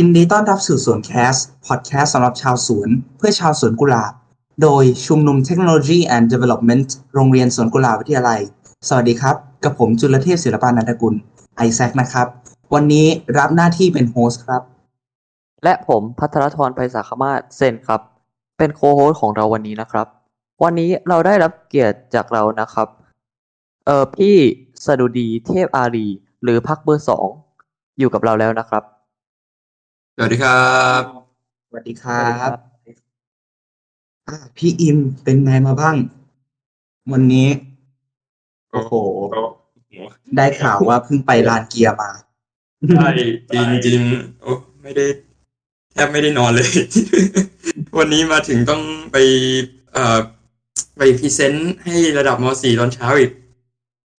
ยินดีต้อนรับสู่สวนแคสพอดแคสต์สำหรับชาวสวน เพื่อชาวสวนกุหลาบ โดยชุมนุมเทคโนโลยี and Development โรงเรียนสวนกุหลาบวิทยาลัย สวัสดีครับ กับผมจุลเทพศิลปานันทกุลไอแซคนะครับ วันนี้รับหน้าที่เป็นโฮสต์ครับ และผมพัทรธรไพศาลคมาศเซนครับ เป็นโคโฮสของเราวันนี้นะครับ วันนี้เราได้รับเกียรติจากเรานะครับ เออพี่สดุดีเทพอารี หรือพักเบอร์สองอยู่กับเราแล้วนะครับ สวัสดีครับ สวัสดีครับอะพี่อิมเป็นไงมาบ้าง วันนี้ โอ้โห ได้ข่าวว่าเพิ่งไปลานเกียร์มา ใช่จริงจริงๆโอ้ไม่ได้แทบไม่ได้นอนเลย วันนี้มาถึงต้องไปเอ่อไปพรีเซนต์ให้ระดับม .4 ตอนเช้าอีก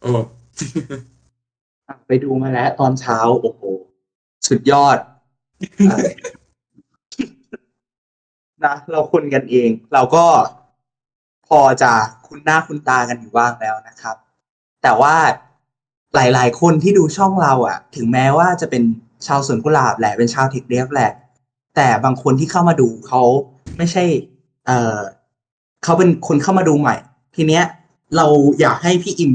โอ้ ไปดูมาแล้วตอนเช้า โอ้โห สุดยอด นะเราคุนกันเอง เราก็พอจะคุ้นหน้าคุ้นตากันอยู่บ้างแล้วนะครับ แต่ว่าหลาย ๆ คนที่ดูช่องเราอะถึงแม้ว่าจะเป็นชาวสวนกุหลาบแหละเป็นชาวเทคเดฟแหละ แต่บางคนที่เข้ามาดูเขาไม่ใช่ เอ่อเขาเป็นคนเข้ามาดูใหม่ ทีเนี้ย เราอยากให้พี่อิม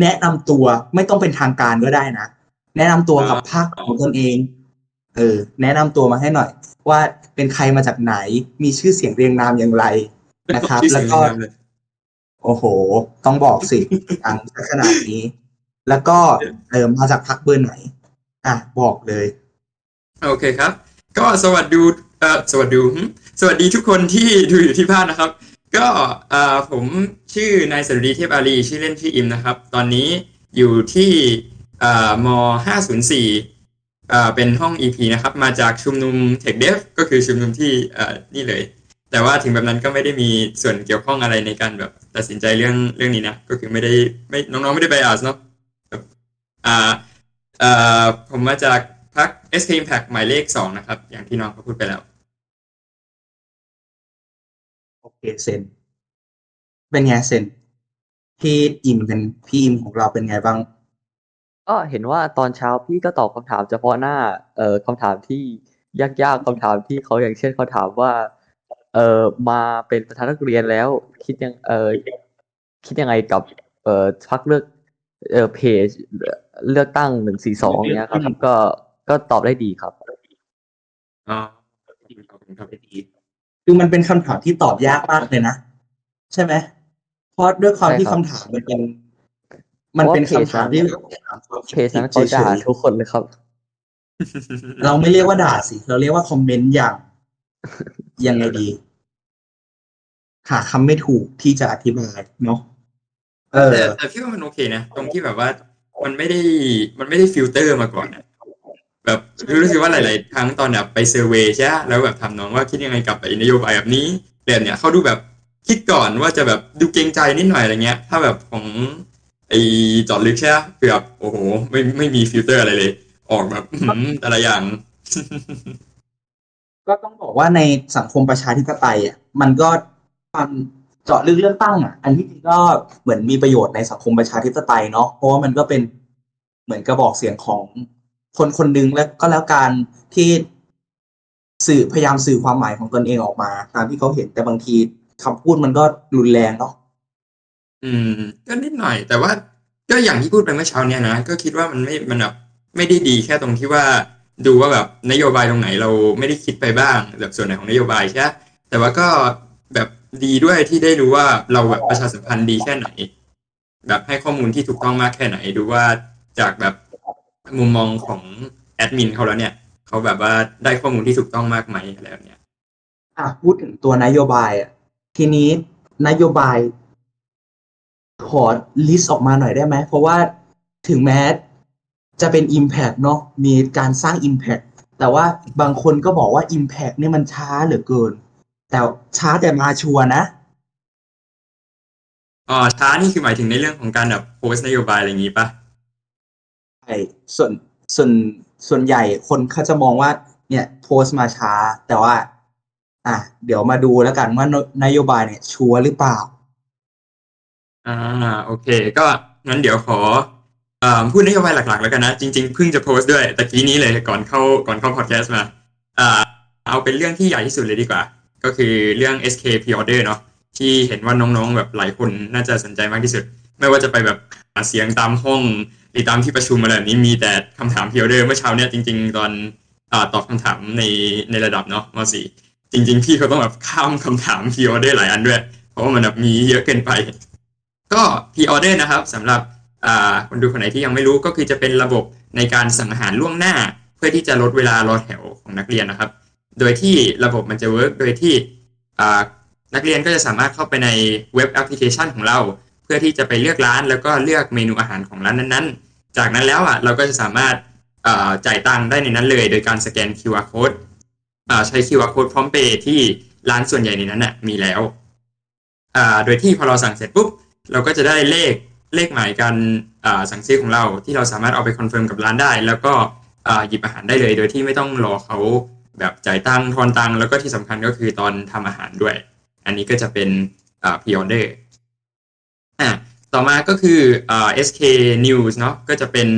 แนะนำตัวไม่ต้องเป็นทางการก็ได้นะ แนะนำตัวกับภาคของตนเอง เออแนะนำตัวมาให้หน่อย ว่าเป็นใครมาจากไหนมีชื่อเสียงเรียงนามอย่างไรนะครับชื่อแล้เสีวยงก็งามเลยโอ้โห ต้องบอกสิอังขนาดนี้ แล้วก็เออมาจากพักเบอร์ไหน อะ บอกเลย โอเคครับ ก็สวัสดีเอ่อสวัสดีหึสวัสดีทุกคนที่ดูอยู่ที่บ้านนะครับ ก็เอ่อผมชื่อนายสรุดีเทพอารีชื่อเล่นชื่ออิมนะครับ ตอนนี้อยู่ที่เอ่อม504 เอ่อเป็นห้อง EP นะครับ มาจากชุมนุม Tech Dev ก็คือชุมนุมที่อ่อนี่เลย แต่ว่าถึงแบบนั้นก็ไม่ได้มีส่วนเกี่ยวข้องอะไรในการแบบตัดสินใจเรื่องเรื่องนี้นะ ก็คือไม่ได้ไม่น้องๆไม่ได้ไปอาสเนาะอ่าเอ่อผมมาจากพัก SK Impact หมายเลขสองนะครับ อย่างที่น้องเขาพูดไปแล้ว โอเคเซนเป็นไงเซนพี่อิมเป็นพี่อิมของเราเป็นไงบ้าง ก็เห็นว่าตอนเช้าพี่ก็ตอบคำถามเฉพาะหน้า เอ่อคำถามที่ยากๆคำถามที่เขาอย่างเช่นเขาถามว่า เอ่อมาเป็นประธานนักเรียนแล้ว คิดยังเอ่อคิดยังไงกับเอ่อพักเลือกเอ่อเพจเลือกตั้งหนึ่งสี่สองเนี้ยครับก็ก็ตอบได้ดีครับอ๋อขอบคุณครับคือมันเป็นคำถามที่ตอบยากมากเลยนะ ใช่ไหมเพราะด้วยความใช่ที่ครัคำบถามมันเป็น มันเป็นเพราะว่าคำถามที่แบบถามความเพคิดจนั้นเขาด่าฉยทุกคนเลยครับๆเราไม่เรียกว่าด่าสิ เราเรียกว่าคอมเมนต์อย่าง ยังไงดี หาคำไม่ถูกที่จะอธิบายเนาะเออแต่แต่พี่ว่ามันโอเคนะ ตรงที่แบบว่า มันไม่ได้มันไม่ได้ฟิลเตอร์มาก่อนนะแบบรู้สึกว่าหลาย ๆ ครั้งตอนแบบไปเซอร์เวย์ใช่ไหมแล้วแบบถามน้องว่าคิดยังไงกับไอ้นโยบายแบบนี้แบบเนี้ยเขาดูแบบคิดก่อนว่าจะแบบดูเกรงใจนิดหน่อยอะไรเงี้ย ถ้าแบบของ ไอ้จอดลึกใช่ไหมคือแบบโอ้โห ไม่ไม่มีฟิลเตอร์อะไรเลย ออกแบบอื้อหือแต่ละอย่าง ก็ต้องบอกว่าในสังคมประชาธิปไตยอะมันก็ความเจาะลึกเลือกตั้งอะ อันที่จริงก็เหมือนมีประโยชน์ในสังคมประชาธิปไตยเนาะเพราะว่ามันก็เป็นเหมือนกระบอกเสียงของคนคนหนึ่งแล้วก็แล้วการที่สื่อพยายามสื่อความหมายของตนเองออกมา ตามที่เขาเห็นแต่บางทีคำพูดมันก็รุนแรงเนาะ อืม ก็นิดหน่อย แต่ว่าก็อย่างที่พูดไปเมื่อเช้าเนี่ยนะ ก็คิดว่ามันไม่ มันแบบไม่ได้ดีแค่ตรงที่ว่าดูว่าแบบนโยบายตรงไหนเราไม่ได้คิดไปบ้างแบบส่วนไหนของนโยบายใช่ไหมแต่ว่าก็แบบดีด้วยที่ได้รู้ว่าเราแบบประชาสัมพันธ์ดีแค่ไหน แบบให้ข้อมูลที่ถูกต้องมากแค่ไหน ดูว่าจากแบบมุมมองของแอดมินเขาแล้วเนี่ยเขาแบบว่าได้ข้อมูลที่ถูกต้องมากไหมอะไรแบบเนี้ยอะพูดถึงตัวนโยบายอะทีนี้นโยบาย ขอลิสต์ออกมาหน่อยได้ไหม เพราะว่าถึงแม้จะเป็น Impact เนาะมีการสร้าง Impact แต่ว่าบางคนก็บอกว่า Impact เนี่ยมันช้าเหลือเกิน แต่ช้าแต่มาชัวร์นะอ๋อช้านี่คือหมายถึงในเรื่องของการแบบโพสต์นโยบายอะไรอย่างนี้ปะใช่ส่วนส่วนส่วนใหญ่คนเขาจะมองว่า เนี่ยโพสต์มาช้า แต่ว่า อะเดี๋ยวมาดูแล้วกันว่านนโยบายเนี่ยชัวร์หรือเปล่า อ่าโอเค ก็งั้นเดี๋ยวขออ่อพูดนโยบายหลักๆ แล้วกันนะ จริงๆเพิ่งจะโพสต์ด้วยตะกี้นี้เลยก่อนเข้าก่อนเข้าพอดแคสต์มาอ่าเอาเป็นเรื่องที่ใหญ่ที่สุดเลยดีกว่า ก็คือเรื่อง SK Pre-order เนาะที่เห็นว่าน้องๆแบบหลายคนน่าจะสนใจมากที่สุด ไม่ว่าจะไปแบบหาเสียงตามห้องหรือตามที่ประชุมอะไรแบบนี้มีแต่คำถาม Pre-order เมื่อเช้าเนี่ยจริง ๆ ตอนอตอบคำถามในในระดับเนาะม .4 จริง ๆ พี่เขาต้องแบบข้ามคำถาม Pre-order หลายอันด้วย เพราะว่ามันแบบมีเยอะเกินไป ก็ Pre-order นะครับสำหรับคนดูคนไหนที่ยังไม่รู้ก็คือจะเป็นระบบในการสั่งอาหารล่วงหน้า เพื่อที่จะลดเวลารอแถวของนักเรียนนะครับ โดยที่ระบบมันจะเวิร์กโดยที่นักเรียนก็จะสามารถเข้าไปในเว็บแอปพลิเคชันของเรา เพื่อที่จะไปเลือกร้าน แล้วก็เลือกเมนูอาหารของร้านนั้นๆ จากนั้นแล้วอะเราก็จะสามารถาจ่ายตังค์ได้ในนั้นเลย โดยการสแกน QR code ใช้ QR code พร้อมเพย์ที่ร้านส่วนใหญ่ในนั้นน่ะมีแล้ว โดยที่พอเราสั่งเสร็จปุ๊บ เราก็จะได้เลขเลขหมายการสั่งซื้อของเราที่เราสามารถเอาไปคอนเฟิร์มกับร้านได้ แล้วก็หยิบอาหารได้เลย โดยที่ไม่ต้องรอเขาแบบจ่ายตังค์ทอนตังค์แล้วก็ที่สำคัญก็คือตอนทำอาหารด้วย อันนี้ก็จะเป็นอ่า pre order อะต่อมาก็คืออ SK News เนาะก็จะเป็น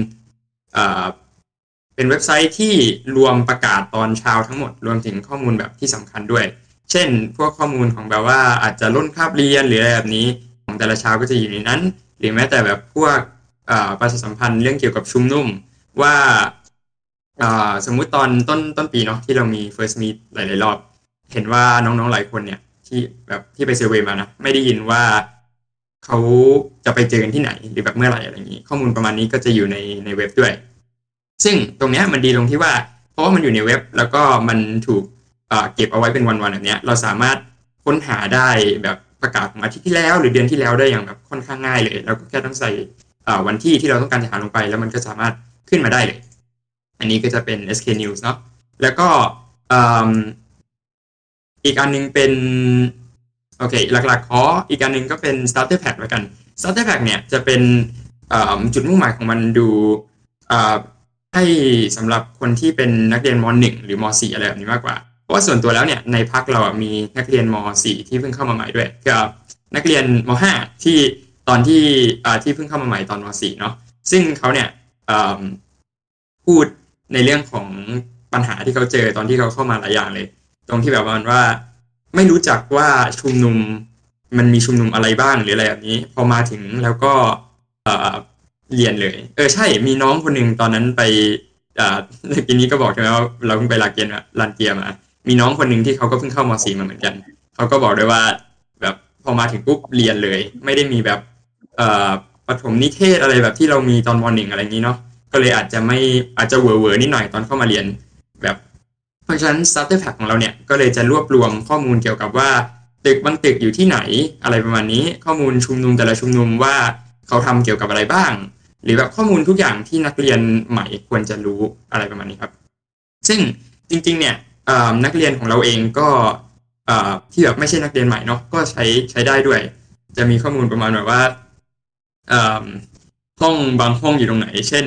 เป็นเว็บไซต์ที่รวมประกาศตอนเช้าทั้งหมด รวมถึงข้อมูลแบบที่สำคัญด้วย เช่น พวกข้อมูลของแบบว่าอาจจะล้นคาบเรียนหรืออะไรแบบนี้ ของแต่ละเช้าก็จะอยู่ในนั้น หรือแม้แต่แบบพวกอ่าประชาสัมพันธ์เรื่องเกี่ยวกับชุมนุมว่าอ่าสมมุติตอนต้นต้นปีเนาะที่เรามี first meet หลาย ๆ รอบ เห็นว่าน้อง ๆ หลายคนเนี่ย ที่แบบที่ไปเซอร์เวย์มานะ ไม่ได้ยินว่าเขาจะไปเจอกันที่ไหน หรือแบบเมื่อไหร่อะไรอย่างนี้ ข้อมูลประมาณนี้ก็จะอยู่ในในเว็บด้วย ซึ่งตรงเนี้ยมันดีตรงที่ว่า เพราะว่ามันอยู่ในเว็บ แล้วก็มันถูกอ่าเก็บเอาไว้เป็นวัน ๆ แบบเนี้ยเราสามารถค้นหาได้แบบ ประกาศของอาทิตย์ที่แล้ว หรือเดือนที่แล้วได้อย่างแบบค่อนข้างง่ายเลยเราก็แค่ต้องใส่วันที่ที่เราต้องการจะหาลงไป แล้วมันก็สามารถขึ้นมาได้เลย อันนี้ก็จะเป็น SK News เนาะแล้วก็อีกอันหนึงเป็นโอเคหลักๆขออีกอันหนึงก็เป็น starter pack แล้วกัน starter pack เนี่ยจะเป็นจุดมุ่งหมายของมันดูให้สำหรับคนที่เป็นนักเรียนม .1 หรือม .4 อะไรแบบนี้มากกว่า ว่าส่วนตัวแล้วเนี่ยในพักเราอะมีนักเรียนม .4 ที่เพิ่งเข้ามาใหม่ด้วยกับนักเรียนม .5 ที่ตอนที่อ่าที่เพิ่งเข้ามาใหม่ตอนม .4 เนาะซึ่งเขาเนี่ยพูดในเรื่องของปัญหาที่เขาเจอตอนที่เขาเข้ามาหลายอย่างเลย ตรงที่แบบว่าว่าไม่รู้จักว่าชุมนุมมันมีชุมนุมอะไรบ้างหรืออะไรแบบนี้ พอมาถึงแล้วก็เอ่อเรียนเลย เออใช่มีน้องคนหนึ่งตอนนั้นไปอ่าเมื่อกี้นี้ก็บอกใช่ไหมว่าเราเพิ่งไปลาเกียนมาลานเกียร์มา มีน้องคนหนึ่งที่เขาก็เพิ่งเข้ามสีมาเหมือนกัน เขาก็บอกด้วยว่า แบบพอมาถึงปุ๊บเรียนเลย ไม่ได้มีแบบ เอ่อปฐมนิเทศอะไรแบบที่เรามีตอนมหนึ่งอะไรอย่างนี้เนาะก็เลยอาจจะไม่อาจจะเวอร์เวอร์นิดหน่อยตอนเข้ามาเรียน แบบ เพราะฉะนั้น starter pack ของเราเนี่ยก็เลยจะรวบรวมข้อมูลเกี่ยวกับว่า ตึกบางตึกอยู่ที่ไหนอะไรประมาณนี้ ข้อมูลชุมนุมแต่ละชุมนุมว่าเขาทำเกี่ยวกับอะไรบ้าง หรือแบบข้อมูลทุกอย่างที่นักเรียนใหม่ควรจะรู้อะไรประมาณนี้ครับ ซึ่งจริง ๆ เนี่ย นักเรียนของเราเองก็ที่แบบไม่ใช่นักเรียนใหม่เนาะก็ใช้ใช้ได้ด้วย จะมีข้อมูลประมาณแบบว่าห้องบางห้องอยู่ตรงไหน เช่น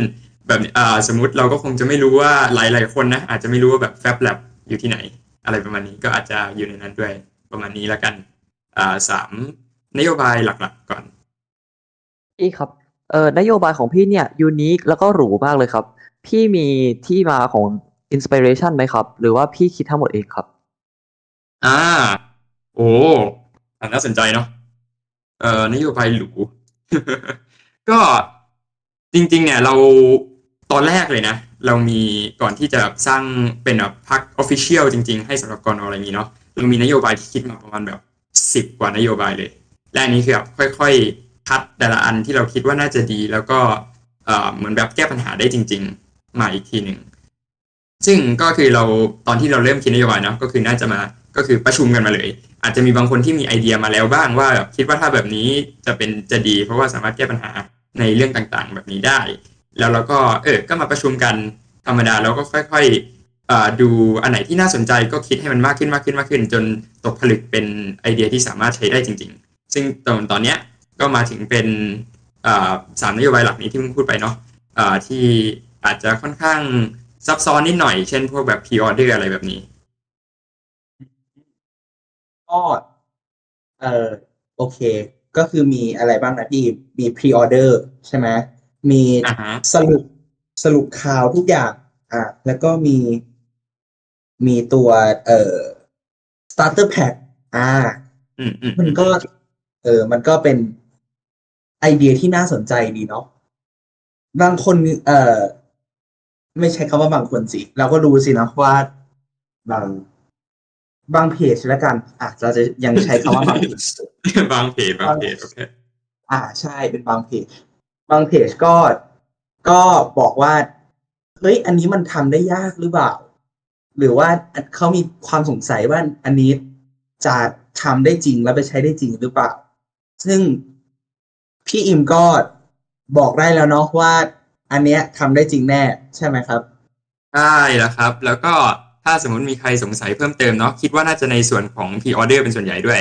แบบสมมุติเราก็คงจะไม่รู้ว่าหลายๆคนนะอาจจะไม่รู้ว่าแบบ Fab Lab อยู่ที่ไหน อะไรประมาณนี้ก็อาจจะอยู่ในนั้นด้วยประมาณนี้แล้วกันสามนโยบายหลักๆก่อนพี่ครับเอ่อนโยบายของพี่เนี่ยยูนิคแล้วก็หรูมากเลยครับ พี่มีที่มาของ อินสปิเรชันไหมครับ หรือว่าพี่คิดทั้งหมดเองครับ อ่า โอ้อันน่าสนใจเนาะเอ่อนโยบายหรูก็จริง ๆ เนี่ย เราตอนแรกเลยนะ เรามีก่อนที่จะสร้างเป็นแบบพักออฟฟิเชียลจริง ๆ ให้สำหรับกรนอะไรนี้เนาะเรามีนโยบายที่คิดมาประมาณแบบสิบกว่านโยบายเลย และอันนี้คือแบบค่อย ๆ คัดแต่ละอันที่เราคิดว่าน่าจะดี แล้วก็เอ่อเหมือนแบบแก้ปัญหาได้จริง ๆ มาอีกทีหนึ่ง ซึ่งก็คือเราตอนที่เราเริ่มคิดนโยบายเนาะก็คือน่าจะมาก็คือประชุมกันมาเลย อาจจะมีบางคนที่มีไอเดียมาแล้วบ้างว่าแบบคิดว่าถ้าแบบนี้จะเป็นจะดี เพราะว่าสามารถแก้ปัญหาในเรื่องต่างๆ แบบนี้ได้ แล้วเราก็เออก็มาประชุมกันธรรมดาแล้วก็ค่อยๆดูอันไหนที่น่าสนใจก็คิดให้มันมากขึ้นมากขึ้นมากขึ้น จนตกผลึกเป็นไอเดียที่สามารถใช้ได้จริง ๆ ซึ่งตอนตอนเนี้ยก็มาถึงเป็นสามนโยบายหลักนี้ที่เพิ่งพูดไปเนาะอ่าที่อาจจะค่อนข้าง ซับซ้อนนิดหน่อย เช่นพวกแบบ pre order อะไรแบบนี้ ก็เออโอเค ก็คือมีอะไรบ้างนะพี่มี pre order ใช่ไหมมีอ่าฮะสรุปสรุปข่าวทุกอย่าง อะแล้วก็มี มีตัวเอ่อ starter pack อ่าอืมอืมมันก็ เออ มันก็เป็นไอเดียที่น่าสนใจดีเนาะบางคน เอ่อ ไม่ใช่คำว่าบางคนสิ เราก็รู้สินะว่าบางบางเพจแล้วกันอะเราจะยังใช้คำว่าบางเพจบางเพจบางเพจโอเคอ่าใช่เป็นบางเพจ บางเพจก็ก็บอกว่าเฮ้ยอันนี้มันทำได้ยากหรือเปล่า หรือว่าเขามีความสงสัยว่าอันนี้จะทำได้จริงแล้วไปใช้ได้จริงหรือเปล่า ซึ่งพี่อิมก็บอกได้แล้วเนาะว่า อันเนี้ยทำได้จริงแน่ใช่ไหมครับได้แล้วครับ แล้วก็ถ้าสมมติมีใครสงสัยเพิ่มเติมเนาะคิดว่าน่าจะในส่วนของ p ีออเดอร์เป็นส่วนใหญ่ด้วย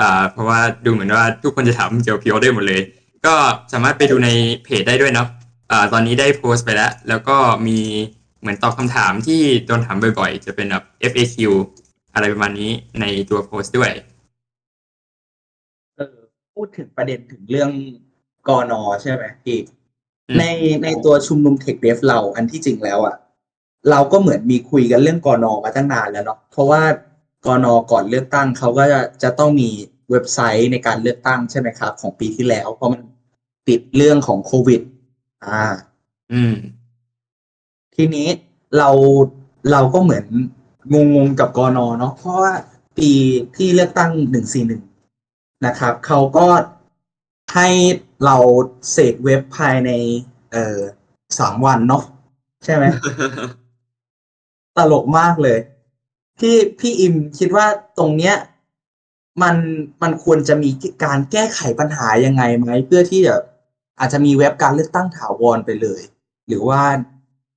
อ่าเพราะว่าดูเหมือนว่าทุกคนจะถามเกี่ยวกับ p ีออเดอร์หมดเลย ก็สามารถไปดูในเพจได้ด้วยเนาะอ่าตอนนี้ได้โพสต์ไปแล้ว แล้วก็มีเหมือนตอบคำถามที่โดนถามบ่อยๆ จะเป็นแบบ FAQ อะไรประมาณนี้ในตัวโพสต์ด้วยเออพูดถึงประเด็นถึงเรื่องกอนอใช่ไหมพี่อืม ในในตัวชุมนุมเทคเดฟเราอันที่จริงแล้วอะ เราก็เหมือนมีคุยกันเรื่องกอนอมาตั้งนานแล้วเนาะเพราะว่ากอนอก่อนเลือกตั้งเขาก็จะจะต้องมีเว็บไซต์ในการเลือกตั้งใช่ไหมครับ ของปีที่แล้ว เพราะมันติดเรื่องของโควิด อ่า อืม ทีนี้เราเราก็เหมือนงงงๆกับกอนอเนาะเพราะว่าปีที่เลือกตั้งหนึ่งสี่หนึ่งนะครับเขาก็ให้ เราเสกเว็บภายใน เอ่อสามวันเนาะใช่ไหมตลกมากเลย พี่พี่อิมคิดว่าตรงเนี้ย มันมันควรจะมีการแก้ไขปัญหายังไงไหมเพื่อที่จะอาจจะมีเว็บการเลือกตั้งถาวรไปเลย หรือว่า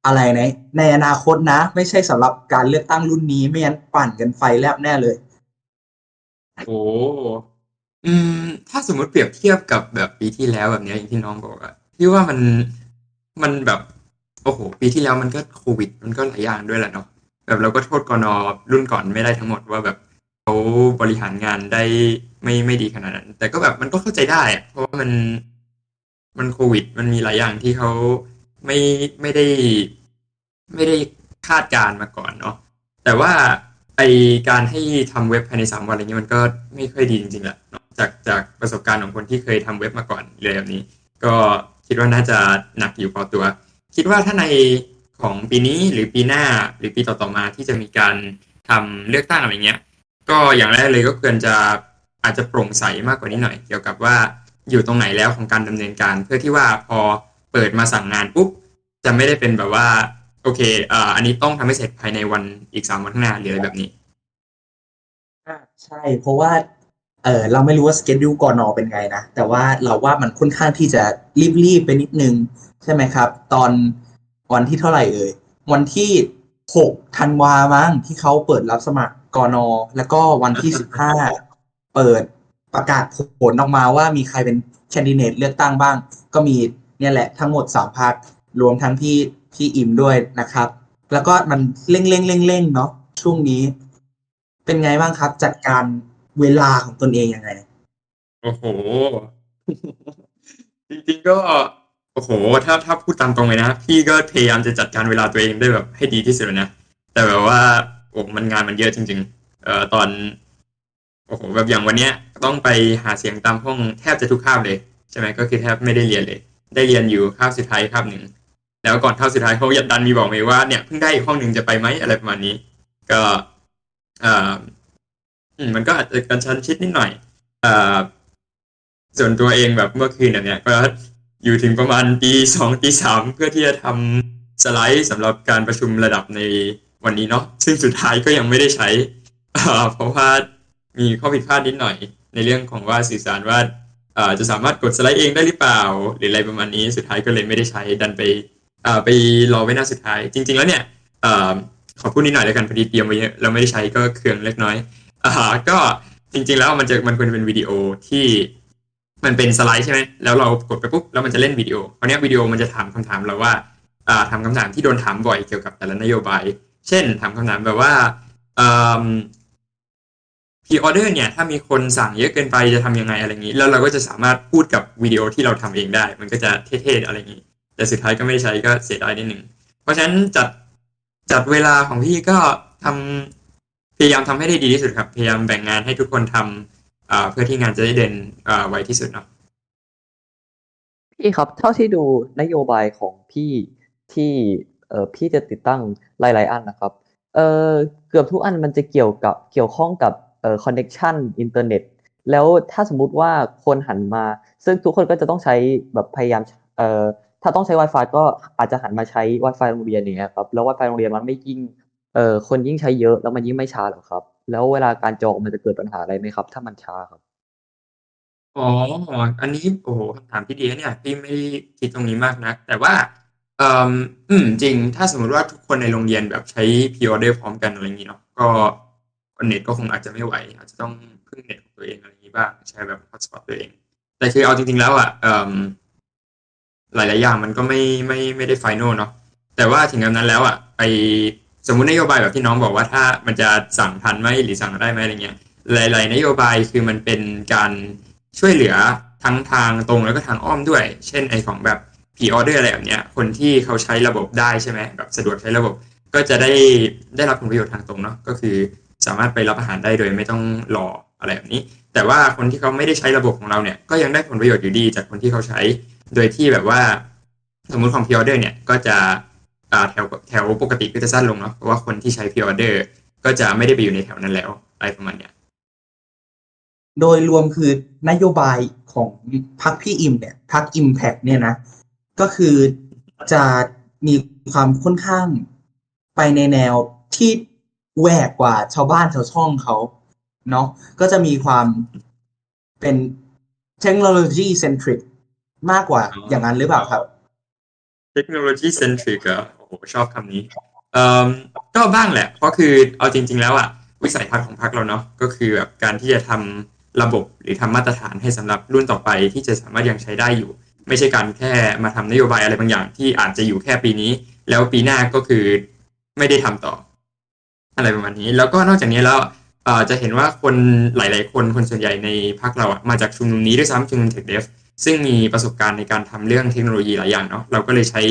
อะไรในในอนาคตนะ ไม่ใช่สำหรับการเลือกตั้งรุ่นนี้ไม่งั้นปั่นกันไฟแลบแน่เลย โอ้ อืม ถ้าสมมติเปรียบเทียบกับแบบปีที่แล้วแบบเนี้ยอย่างที่น้องบอกอะพี่ว่ามันมันแบบโอ้โห ปีที่แล้วมันก็โควิด มันก็หลายอย่างด้วยแหละเนาะแบบเราก็โทษกนอรุ่นก่อนไม่ได้ทั้งหมดว่าแบบเขาบริหารงานได้ไม่ไม่ดีขนาดนั้น แต่ก็แบบมันก็เข้าใจได้เพราะว่ามันมันโควิด มันมีหลายอย่างที่เขาไม่ไม่ได้ ไม่ได้คาดการณ์มาก่อนเนาะแต่ว่าไอการให้ทำเว็บภายในสามวันอะไรเงี้ยมันก็ไม่ค่อยดีจริงๆแหละเนาะ จากจากประสบการณ์ของคนที่เคยทำเว็บมาก่อนเลยแบบนี้ ก็คิดว่าน่าจะหนักอยู่พอตัว คิดว่าถ้าในของปีนี้หรือปีหน้าหรือปีต่อๆมาที่จะมีการทำเลือกตั้งอะไรเงี้ย ก็อย่างแรกเลยก็ควรจะอาจจะโปร่งใสมากกว่านี้หน่อย เกี่ยวกับว่าอยู่ตรงไหนแล้วของการดำเนินการ เพื่อที่ว่าพอเปิดมาสั่งงานปุ๊บจะไม่ได้เป็นแบบว่า โอเคอ่ออันนี้ต้องทำให้เสร็จภายในวันอีกสามวันข้างหน้าหรืออะไรแบบนี้อ่าใช่เพราะว่า เออเราไม่รู้ว่าสเกจดิวกอนอเป็นไงนะ แต่ว่าเราว่ามันค่อนข้างที่จะรีบๆไปนิดนึง ใช่ไหมครับ ตอนวันที่เท่าไหร่เอ่ยวันที่หกธันวามั้งที่เขาเปิดรับสมัครกอนอ แล้วก็วันที่สิบห้าเปิดประกาศผลออกมาว่ามีใครเป็นแคนดิเดตเลือกตั้งบ้าง ก็มีเนี่ยแหละทั้งหมดสามพักรวมทั้งพี่พี่อิมด้วยนะครับ แล้วก็มันเร่งเร่งเร่งเร่งเนาะช่วงนี้ เป็นไงบ้างครับ จัดการ เวลาของตนเองยังไง โอ้โห จริงๆก็ โอ้โห ถ้าถ้าพูดตามตรงเลยนะ พี่ก็พยายามจะจัดการเวลาตัวเองได้แบบให้ดีที่สุดนะ แต่แบบว่า โอ้มันงานมันเยอะจริง ๆ เอ่อตอน โอ้โห แบบอย่างวันเนี้ย ต้องไปหาเสียงตามห้องแทบจะทุกคาบเลย ใช่ไหมก็คือแทบไม่ได้เรียนเลย ได้เรียนอยู่คาบสุดท้ายคาบหนึ่ง แล้วก่อนคาบสุดท้ายเขายัดดันมีบอกมาว่าเนี่ยเพิ่งได้อีกห้องหนึ่งจะไปไหมอะไรประมาณนี้ ก็ เอ่อ มมันก็อาจจะกระชั้นชิดนิดหน่อยอ่อส่วนตัวเองแบบเมื่อคืนเนี่ย ก็อยู่ถึงประมาณตีสองตีสามเพื่อที่จะทำสไลด์สำหรับการประชุมระดับในวันนี้เนาะซึ่งสุดท้ายก็ยังไม่ได้ใช้เอ่อเพราะว่ามีข้อผิดพลาดนิดหน่อย ในเรื่องของว่าสื่อสารว่าอ่อจะสามารถกดสไลด์เองได้หรือเปล่า หรืออะไรประมาณนี้สุดท้ายก็เลยไม่ได้ใช้ดันไปอ่อไปรอไว้หน้าสุดท้าย จริง ๆ แล้วเนี่ยอ่อขอพูดนิดหน่อยแล้วกันพอดีเตรียมไว้เยอะแล้วไม่ได้ใช้ก็เคืองเล็กน้อย อ่าก็จริง ๆ แล้วมันจะมันควรจะเป็นวิดีโอที่มันเป็นสไลด์ใช่ไหมแล้วเรากดไปปุ๊บแล้วมันจะเล่นวิดีโอคราวนี้วิดีโอมันจะถามคำถามเราว่าอ่าถามคำถามที่โดนถามบ่อยเกี่ยวกับแต่ละนโยบาย เช่นถามคำถามแบบว่าพีออเดอร์เนี่ยถ้ามีคนสั่งเยอะเกินไปจะทำยังไงอะไรอย่างนี้ แล้วเราก็จะสามารถพูดกับวิดีโอที่เราทำเองได้ มันก็จะเท่ๆอะไรอย่างนี้ แต่สุดท้ายก็ไม่ใช้ก็เสียดายนิดหนึ่งเพราะฉะนั้นจัดจัดเวลาของพี่ก็ทำ พยายามทำให้ได้ดีที่สุดครับ พยายามแบ่งงานให้ทุกคนทำอ่าเพื่อที่งานจะได้เดินไวที่สุดเนาะพี่ครับ เท่าที่ดูนโยบายของพี่ที่เออพี่จะติดตั้งหลาย ๆ อันนะครับเออเกือบทุกอันมันจะเกี่ยวกับเกี่ยวข้องกับเออคอนเน็ชันอินเทอร์เน็ตแล้วถ้าสมมุติว่าคนหันมา ซึ่งทุกคนก็จะต้องใช้แบบพยายามเอ่อถ้าต้องใช้ Wi-Fi ก็อาจจะหันมาใช้ Wi-Fi โรงเรียนอย่างเงี้ยครับแล้ว Wi-Fi โรงเรียนมันไม่ยิ่ง อ่อคนยิ่งใช้เยอะแล้วมันยิ่งไม่ช้าหรอกครับ แล้วเวลาการจองมันจะเกิดปัญหาอะไรไหมครับ ถ้ามันช้าครับ อ๋อ อันนี้โอ้โหคำถามที่ดีนะเนี่ยพี่ไม่ได้คิดตรงนี้มากนัก แต่ว่าเอ่ออืมจริง ถ้าสมมติว่าทุกคนในโรงเรียนแบบใช้พิออเดอร์พร้อมกันอะไรอย่างนี้เนาะก็เน็ตก็คงอาจจะไม่ไหว อาจจะต้องพึ่งเน็ตของตัวเองอะไรอย่างนี้บ้างใช้แบบฮอตสปอตตัวเอง แต่คือเอาจริง ๆ แล้วอะเอ่อหลายๆอย่างมันก็ไม่ไม่ไม่ได้ไฟแนลเนาะแต่ว่าถึงแบบนั้นแล้วอะไป สมมุตินโยบายแบบที่น้องบอกว่าถ้ามันจะสั่งทันไหมหรือสั่งได้ไหมอะไรเงี้ย หลาย ๆ นโยบายคือมันเป็นการช่วยเหลือทั้งทางตรงแล้วก็ทางอ้อมด้วย เช่นไอของแบบพีออเดอร์อะไรแบบเนี้ย คนที่เขาใช้ระบบได้ใช่ไหมแบบสะดวกใช้ระบบ ก็จะได้ได้รับผลประโยชน์ทางตรงเนาะก็คือสามารถไปรับอาหารได้โดยไม่ต้องรออะไรแบบนี้ แต่ว่าคนที่เขาไม่ได้ใช้ระบบของเราเนี่ย ก็ยังได้ผลประโยชน์อยู่ดีจากคนที่เขาใช้ โดยที่แบบว่า สมมติของพีออเดอร์เนี่ยก็จะ แถวแถวปกติก็จะสั้นลงเนาะเพราะว่าคนที่ใช้พีออเดอร์ก็จะไม่ได้ไปอยู่ในแถวนั้นแล้วอะไรประมาณเนี้ยโดยรวมคือนโยบายของพรรคพี่อิมเนี่ยพรรคอิมแพกเนี่ยนะ ก็คือจะมีความค่อนข้างไปในแนวที่แหวกกว่าชาวบ้านชาวช่องเขาเนาะก็จะมีความเป็นเทคโนโลยีเซนทริกมากกว่าอ๋อออย่างนั้นหรือเปล่าครับ เทคโนโลยีเซนทริกอะโอ้ โหชอบคำนี้เอ่อก็บ้างแหละ เพราะคือเอาจริง ๆ แล้วอะวิสัยทัศน์ของพรรคเราเนาะก็คือแบบการที่จะทำระบบหรือทำมาตรฐานให้สำหรับรุ่นต่อไปที่จะสามารถยังใช้ได้อยู่ ไม่ใช่การแค่มาทำนโยบายอะไรบางอย่าง ที่อาจจะอยู่แค่ปีนี้ แล้วปีหน้าก็คือไม่ได้ทำต่อ อะไรประมาณนี้ แล้วก็นอกจากนี้แล้วเอ่อจะเห็นว่าคนหลาย ๆ คนคนส่วนใหญ่ในพรรคเราอะมาจากชุมนุมนี้ด้วยซ้ำชุมนุมเทคเดฟซึ่งมีประสบการณ์ในการทำเรื่องเทคโนโลยีหลายอย่างเนาะเราก็เลยใช้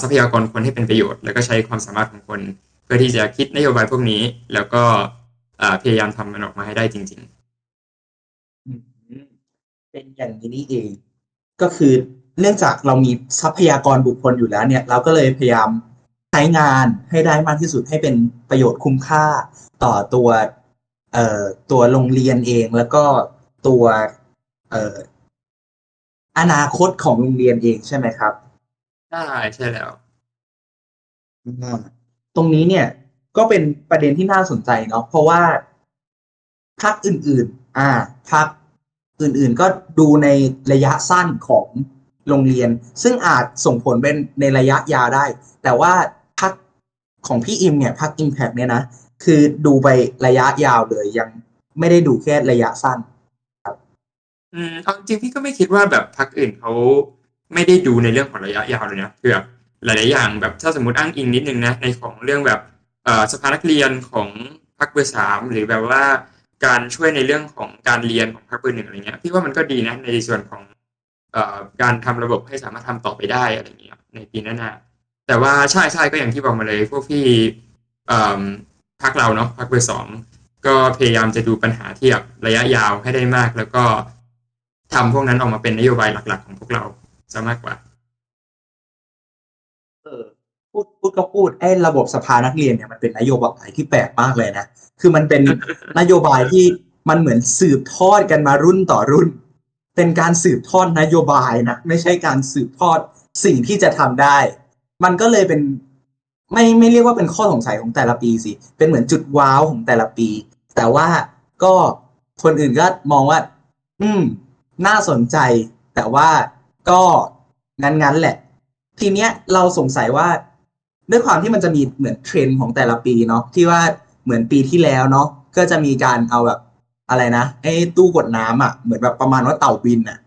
ทรัพยากรคนให้เป็นประโยชน์ แล้วก็ใช้ความสามารถของคน เพื่อที่จะคิดนโยบายพวกนี้ แล้วก็พยายามทำมันออกมาให้ได้จริงอืมเป็นอย่างนี้นี่เองก็คือเนื่องจากเรามีทรัพยากรบุคคลอยู่แล้วเนี่ย เราก็เลยพยายามใช้งานให้ได้มากที่สุดให้เป็นประโยชน์คุ้มค่าต่อตัวเอ่อตัวโรงเรียนเองแล้วก็ตัวเอ่ออนาคตของโรงเรียนเองใช่ไหมครับ ใช่ ใช่แล้วอ่าตรงนี้เนี่ย ก็เป็นประเด็นที่น่าสนใจเนาะเพราะว่าพักอื่น ๆ อ่าพักอื่น ๆ ก็ดูในระยะสั้นของโรงเรียน ซึ่งอาจส่งผลเป็นในระยะยาวได้ แต่ว่าพักของพี่อิมเนี่ยพักอิมแพกเนี่ยนะ คือดูไประยะยาวเลยยังไม่ได้ดูแค่ระยะสั้น อืมเอาจริงๆพี่ก็ไม่คิดว่าแบบพรรคอื่นเขา ไม่ได้ดูในเรื่องของระยะยาวเลยนะคือแบบหลาย ๆ อย่างแบบถ้าสมมติอ้างอิงนิดนึงนะในของเรื่องแบบสภานักเรียนของพรรคเบอร์สามหรือแบบว่าการช่วยในเรื่องของการเรียนของพรรคเบอร์หนึ่งอะไรเงี้ยพี่ว่ามันก็ดีนะในส่วนของอการทำระบบให้สามารถทำต่อไปได้อะไรเงี้ยในปีหน้าๆแต่ว่าใช่ใช่ก็อย่างที่บอกมาเลยพวกพี่พรรคเราเนาะพรรคเบอร์สองก็พยายามจะดูปัญหาที่แบบระยะยาวให้ได้มาก แล้วก็ทำพวกนั้นออกมาเป็นนโยบายหลัก ๆ ของพวกเรา ซะมากกว่า เออพูดพูดก็พูดไอ้ระบบสภานักเรียนเนี่ยมันเป็นนโยบายที่แปลกมากเลยนะ คือมันเป็นนโยบายที่มันเหมือนสืบทอดกันมารุ่นต่อรุ่น เป็นการสืบทอดนโยบายนะไม่ใช่การสืบทอดสิ่งที่จะทำได้ มันก็เลยเป็นไม่ไม่เรียกว่าเป็นข้อสงสัยของแต่ละปีสิ เป็นเหมือนจุดว้าวของแต่ละปี แต่ว่าก็คนอื่นก็มองว่า อืม น่าสนใจ แต่ว่า ก็งั้นๆแหละ ทีเนี้ยเราสงสัยว่าด้วยความที่มันจะมีเหมือนเทรนด์ของแต่ละปีเนาะที่ว่าเหมือนปีที่แล้วเนาะก็จะมีการเอาแบบอะไรนะไอ้ตู้กดน้ำอะเหมือนแบบประมาณว่าเต่าบินอะ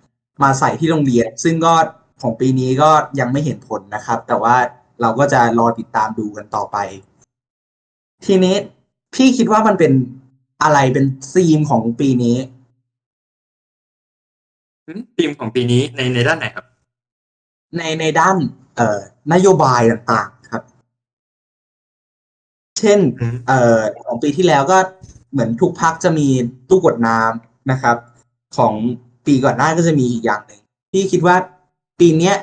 มาใส่ที่โรงเรียน ซึ่งก็ของปีนี้ก็ยังไม่เห็นผลนะครับ แต่ว่าเราก็จะรอติดตามดูกันต่อไป ทีนี้พี่คิดว่ามันเป็นอะไรเป็นธีมของปีนี้ ทีมของปีนี้ในในด้านไหนครับ ในในด้าน เอ่อนโยบายต่างๆครับ เช่นอืมเอ่อของปีที่แล้วก็เหมือนทุกพักจะมีตู้กดน้ำนะครับ ของปีก่อนหน้าก็จะมีอีกอย่างหนึ่งที่คิดว่าปีเนี้ย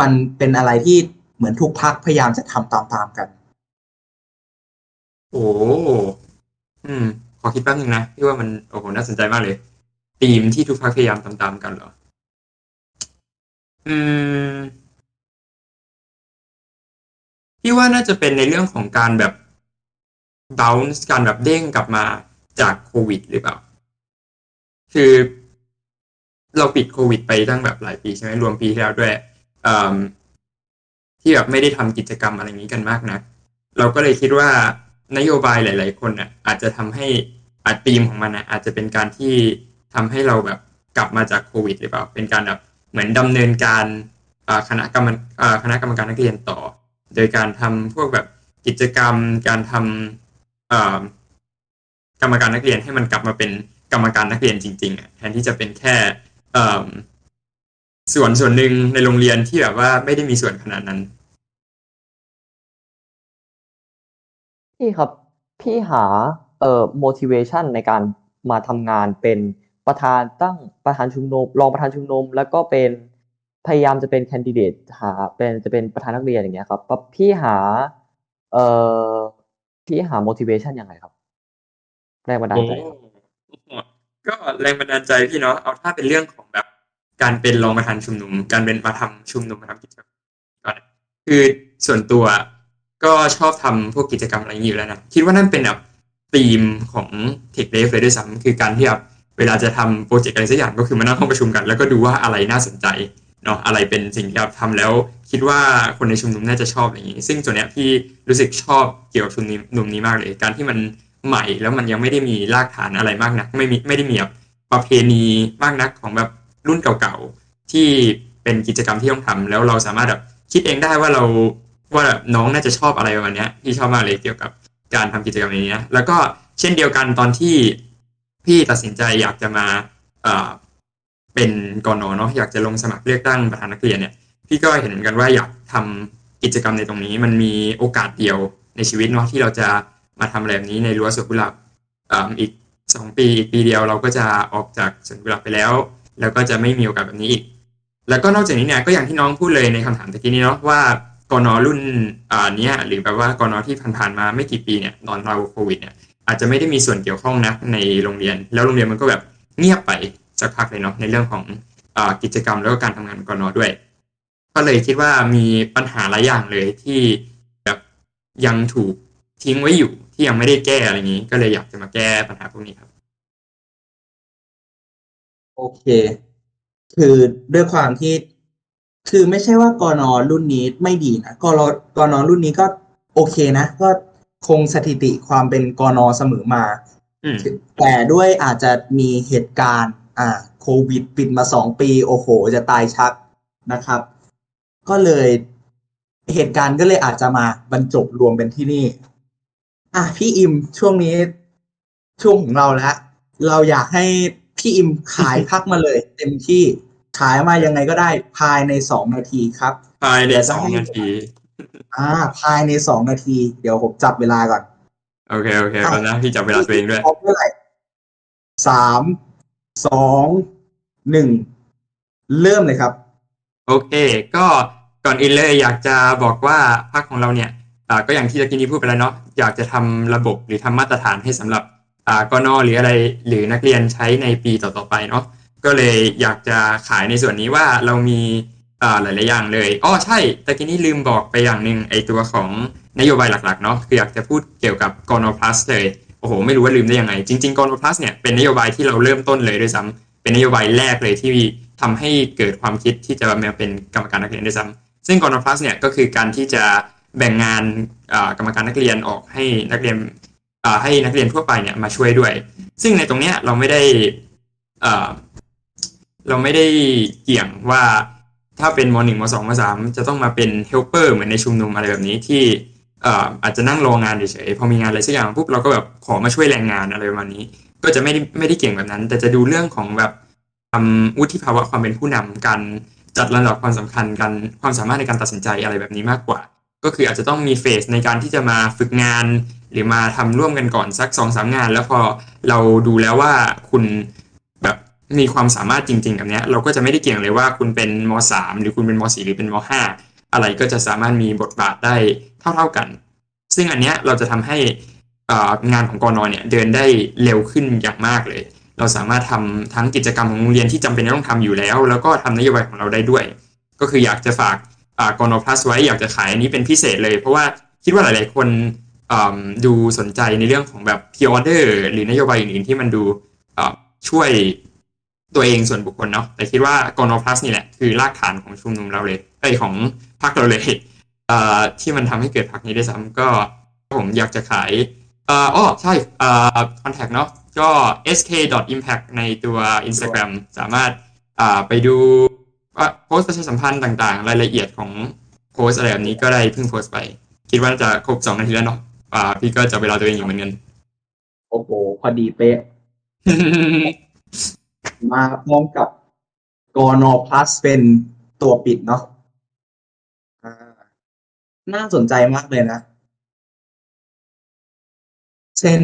มันเป็นอะไรที่เหมือนทุกพักพยายามจะทำตามๆกัน โอ้อืม ขอคิดแป๊บนึงนะพี่ว่ามันโอ้โหน่าสนใจมากเลย ธีมที่ทุกพักพยายามตามๆกันเหรอ อืมพี่ว่าน่าจะเป็นในเรื่องของการแบบ bounce การแบบเด้งกลับมาจากโควิดหรือเปล่า คือ เราปิดโควิดไปตั้งแบบหลายปีใช่ไหมรวมปีที่แล้วด้วยที่แบบไม่ได้ทำกิจกรรมอะไรอย่างนี้กันมากนะเราก็เลยคิดว่านโยบายหลาย ๆ คนน่ะ อาจจะทำให้อาจธีมของมันนะอาจจะเป็นการที่ ทำให้เราแบบกลับมาจากโควิดหรือเปล่า เป็นการแบบเหมือนดำเนินการคณะกรรมอ่าคณะกรรมการนักเรียนต่อ โดยการทำพวกแบบกิจกรรม การทำอ่ากรรมการนักเรียนให้มันกลับมาเป็นกรรมการนักเรียนจริงๆแทนที่จะเป็นแค่ส่วนส่วนหนึ่งในโรงเรียนที่แบบว่าไม่ได้มีส่วนขนาดนั้น พี่ครับ พี่หาเอ่อ motivation ในการมาทำงานเป็น ประธานตั้งประธานชุมนุมรองประธานชุมนุม แล้วก็เป็นพยายามจะเป็นแคนดิเดตหาเป็นจะเป็นประธานนักเรียนอย่างเงี้ยครับพี่หาเอ่อพี่หา motivation ยังไงครับ แรงบันดาลใจก็แรงบันดาลใจพี่เนาะเอาถ้าเป็นเรื่องของแบบ การเป็นรองประธานชุมนุม การเป็นมาทำชุมนุมมาทำกิจกรรมก่อนคือส่วนตัวก็ชอบทำพวกกิจกรรมอะไรอย่างนี้อยู่แล้วนะคิดว่านั่นเป็นแบบธีมของ Tech d e v เลยด้วยซ้ำคือการที่แบบ เวลาจะทำโปรเจกต์อะไรสักอย่างก็คือมานั่งห้องประชุมกัน แล้วก็ดูว่าอะไรน่าสนใจเนาะอะไรเป็นสิ่งที่เราทำแล้วคิดว่าคนในชุมนุมน่าจะชอบอย่างนี้ ซึ่งส่วนเนี้ยพี่รู้สึกชอบเกี่ยวกับชุมนุมนี้มากเลย การที่มันใหม่แล้วมันยังไม่ได้มีรากฐานอะไรมากนัก ไม่มีไม่ได้มีแบบประเพณีมากนักของแบบรุ่นเก่าๆที่เป็นกิจกรรมที่ต้องทำแล้วเราสามารถแบบคิดเองได้ว่าเราว่าแบบน้องน่าจะชอบอะไรประมาณนี้พี่ชอบมากเลยเกี่ยวกับการทำกิจกรรมนี้นะแล้วก็เช่นเดียวกันตอนที่ พี่ตัดสินใจอยากจะมาเป็นกอนเนาะอยากจะลงสมัครเลือกตั้งประธานนักเรียนเนี่ยพี่ก็เห็นเหมือนกันว่าอยากทำกิจกรรมในตรงนี้มันมีโอกาสเดียวในชีวิตเนาะที่เราจะมาทำอะไรแบบนี้ในรั้วสวนกุหลาบอีกสองปีอีกปีเดียวเราก็จะออกจากสวนกุหลาบไปแล้ว แล้วก็จะไม่มีโอกาสแบบนี้อีก แล้วก็นอกจากนี้เนี่ยก็อย่างที่น้องพูดเลยในคำถามตะกี้นี้เนาะว่ากนรุ่นอ่าเนี้ยหรือแบบว่ากนที่ผ่านๆมาไม่กี่ปีเนี่ยตอนเราโควิดเนี่ย อาจจะไม่ได้มีส่วนเกี่ยวข้องนะในโรงเรียน แล้วโรงเรียนมันก็แบบเงียบไปสักพักเลยเนาะในเรื่องของอกิจกรรมแล้วก็การทำงานของกนด้วย ก็เลยคิดว่ามีปัญหาหลายอย่างเลยที่แบบยังถูกทิ้งไว้อยู่ที่ยังไม่ได้แก้อะไรอย่างนี้ ก็เลยอยากจะมาแก้ปัญหาพวกนี้ครับ โอเค คือด้วยความที่คือไม่ใช่ว่ากรนรุ่นนี้ไม่ดีนะกรกรนรุ่นนี้ก็โอเคนะก็ คงสถิติความเป็นกรนเสมอมาอืมแต่ด้วยอาจจะมีเหตุการณ์ อ่า โควิดปิดมาสองปี โอ้โห จะตายชักนะครับ ก็เลยเหตุการณ์ก็เลยอาจจะมาบรรจบรวมเป็นที่นี่ อะพี่อิมช่วงนี้ช่วงของเราแล้วเราอยากให้พี่อิมขายพักมาเลย เต็มที่ขายมายังไงก็ได้ภายในสองนาทีครับ ภายในเดี๋ยวจะสองให้นาที อ่าภายในสองนาที เดี๋ยวผมจับเวลาก่อน โอเค โอเคตอนนะพี่จับเวลาตัวเองด้วยพร้อมเมื่อไหร่สามสองหนึ่งเริ่มเลยครับ โอเค ก็ก่อนอื่นเลยอยากจะบอกว่าภาคของเราเนี่ยอ่าก็อย่างที่ตะกี้นี้พูดไปแล้วเนาะอยากจะทำระบบหรือทำมาตรฐานให้สำหรับอ่ากนหรืออะไรหรือนักเรียนใช้ในปีต่อๆไปเนาะก็เลยอยากจะขายในส่วนนี้ว่าเรามี อ่าหลายๆอย่างเลยอ๋อใช่ตะกี้นี้ลืมบอกไปอย่างหนึ่งไอตัวของนโยบายหลักๆเนาะคืออยากจะพูดเกี่ยวกับกอนอ plus เลยโอ้โหไม่รู้ว่าลืมได้ยังไง จริงๆกอนอ plus เนี่ยเป็นนโยบายที่เราเริ่มต้นเลยด้วยซ้ำเป็นนโยบายแรกเลยที่ทำให้เกิดความคิดที่จะมาเป็นกรรมการนักเรียนด้วยซ้ำซึ่งกร plus เนี่ยก็คือการที่จะแบ่งงานกรรมการนักเรียนออกให้นักเรียนให้นักเรียนทั่วไปเนี่ยมาช่วยด้วย ซึ่งในตรงเนี้ยเราไม่ได้เราไม่ได้เกี่ยงว่า ถ้าเป็นมหนึ่งมสองมสามจะต้องมาเป็นเฮลเปอร์เหมือนในชุมนุมอะไรแบบนี้ที่อ่าอาจจะนั่งรองานเฉยๆพอมีงานอะไรสักอย่างปุ๊บเราก็แบบขอมาช่วยแรงงานอะไรประมาณนี้ ก็จะไม่ได้ไม่ได้เก่งแบบนั้น แต่จะดูเรื่องของแบบความวุฒิภาวะความเป็นผู้นำการจัดลำดับความสำคัญการความสามารถในการตัดสินใจอะไรแบบนี้มากกว่า ก็คืออาจจะต้องมีเฟสในการที่จะมาฝึกงาน หรือมาทำร่วมกันก่อนสักสองสามงาน แล้วพอเราดูแล้วว่าคุณ มีความสามารถจริงๆกับเนี้ยเราก็จะไม่ได้เกี่ยงเลยว่าคุณเป็นมสามหรือคุณเป็นมสี่หรือเป็นมห้าอะไรก็จะสามารถมีบทบาทได้เท่า ๆกัน ซึ่งอันเนี้ยเราจะทำให้งานของกอนอเนี่ยเดินได้เร็วขึ้นอย่างมากเลย เราสามารถทำทั้งกิจกรรมของโรงเรียนที่จำเป็นจะต้องทำอยู่แล้ว แล้วก็ทำนโยบายของเราได้ด้วย ก็คืออยากจะฝากอ่ากอนอพลัสไว้อยากจะขายอันนี้เป็นพิเศษเลย เพราะว่าคิดว่าหลาย ๆ คนดูสนใจในเรื่องของแบบพิออเดอร์หรือนโยบายอื่นๆที่มันดูช่วย ตัวเองส่วนบุคคลเนาะแต่คิดว่ากอนอพลัสนี่แหละคือรากฐานของชุมนุมเราเลยไอยของพรรคเราเลยอ่าที่มันทำให้เกิดพรรคนี้ได้วยซ้ำก็ผมอยากจะขายเอ่ออ๋อใช่เอ่อ contact เนาะก็ sk.impact ในตัว Instagram สามารถอ่าไปดูว่าโพสต์ประชาสัมพันธ์ต่างๆ รายละเอียดของโพสต์อะไรแบบนี้ก็ได้เพิ่งโพสต์ไป คิดว่าน่าจะครบสองนาทีแล้วเนาะอ่า พี่ก็จะเวลาตัวเองอยู่เหมือนกัน โอ้โห พอดีเป๊ะ มาพร้อมกับกอนอพลัสเป็นตัวปิดเนาะน่าสนใจมากเลยนะ เช่น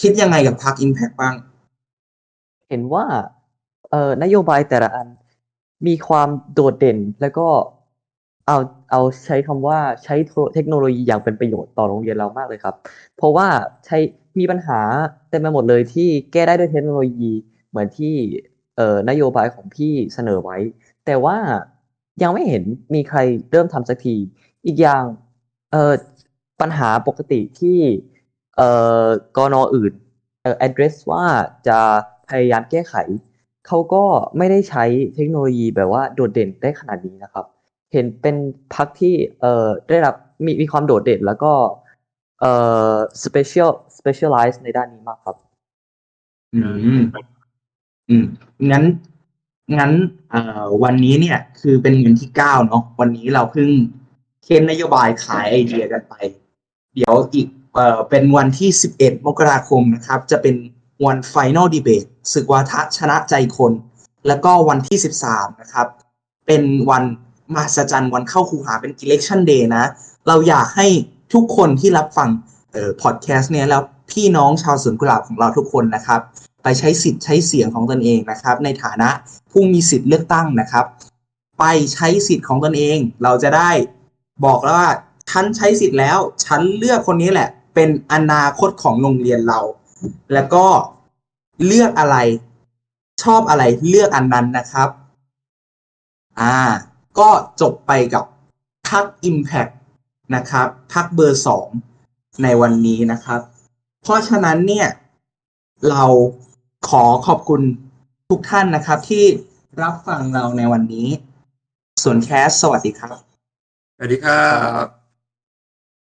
คิดยังไงกับพักอิมแพ t บ้าง เห็นว่า เอ่อนโยบายแต่ละอันมีความโดดเด่นแล้วก็เอาเอาใช้คำว่าใช้เทคโนโลยีอย่างเป็นประโยชน์ต่อโรงเรียนเรามากเลยครับ เพราะว่าใช้มีปัญหาเต็มไปหมดเลยที่แก้ได้ด้วยเทคโนโลยี เหมือนที่เอ่อนโยบายของพี่เสนอไว้ แต่ว่ายังไม่เห็นมีใครเริ่มทำสักที อีกอย่างเอ่อปัญหาปกติที่เอ่อกนอื่นเอ่อ address ว่าจะพยายามแก้ไข เขาก็ไม่ได้ใช้เทคโนโลยีแบบว่าโดดเด่นได้ขนาดนี้นะครับ เห็นเป็นพักที่เอ่อได้รับมีมีความโดดเด่นแล้วก็เอ่อ special specialize ในด้านนี้มากครับ อืม อืมงั้นงั้นเอ่อวันนี้เนี่ย คือเป็นเงินที่เก้าเนาะวันนี้เราเพิ่งเค้นนโยบายขายไอเดียกันไป เดี๋ยวอีกเอ่อเป็นวันที่สิบเอ็ดมกราคมนะครับ จะเป็นวัน Final Debate ศึกวาทะชนะใจคน แล้วก็วันที่สิบสามนะครับ เป็นวันมหัศจรรย์วันเข้าคูหาเป็น election day นะ เราอยากให้ทุกคนที่รับฟังเอ่อพอดแคสต์เนี่ยแล้วพี่น้องชาวสวนกุหลาบของเราทุกคนนะครับ ไปใช้สิทธิ์ใช้เสียงของตนเองนะครับ ในฐานะผู้มีสิทธิ์เลือกตั้งนะครับ ไปใช้สิทธิ์ของตนเอง เราจะได้บอกแล้วว่าฉันใช้สิทธิ์แล้ว ฉันเลือกคนนี้แหละ เป็นอนาคตของโรงเรียนเรา แล้วก็เลือกอะไรชอบอะไรเลือกอันนั้นนะครับ อ่า ก็จบไปกับพัก Impact นะครับพักเบอร์สองในวันนี้นะครับ เพราะฉะนั้นเนี่ย เรา ขอขอบคุณทุกท่านนะครับ ที่รับฟังเราในวันนี้ ส่วนแคสสวัสดีครับ สวัสดีครับ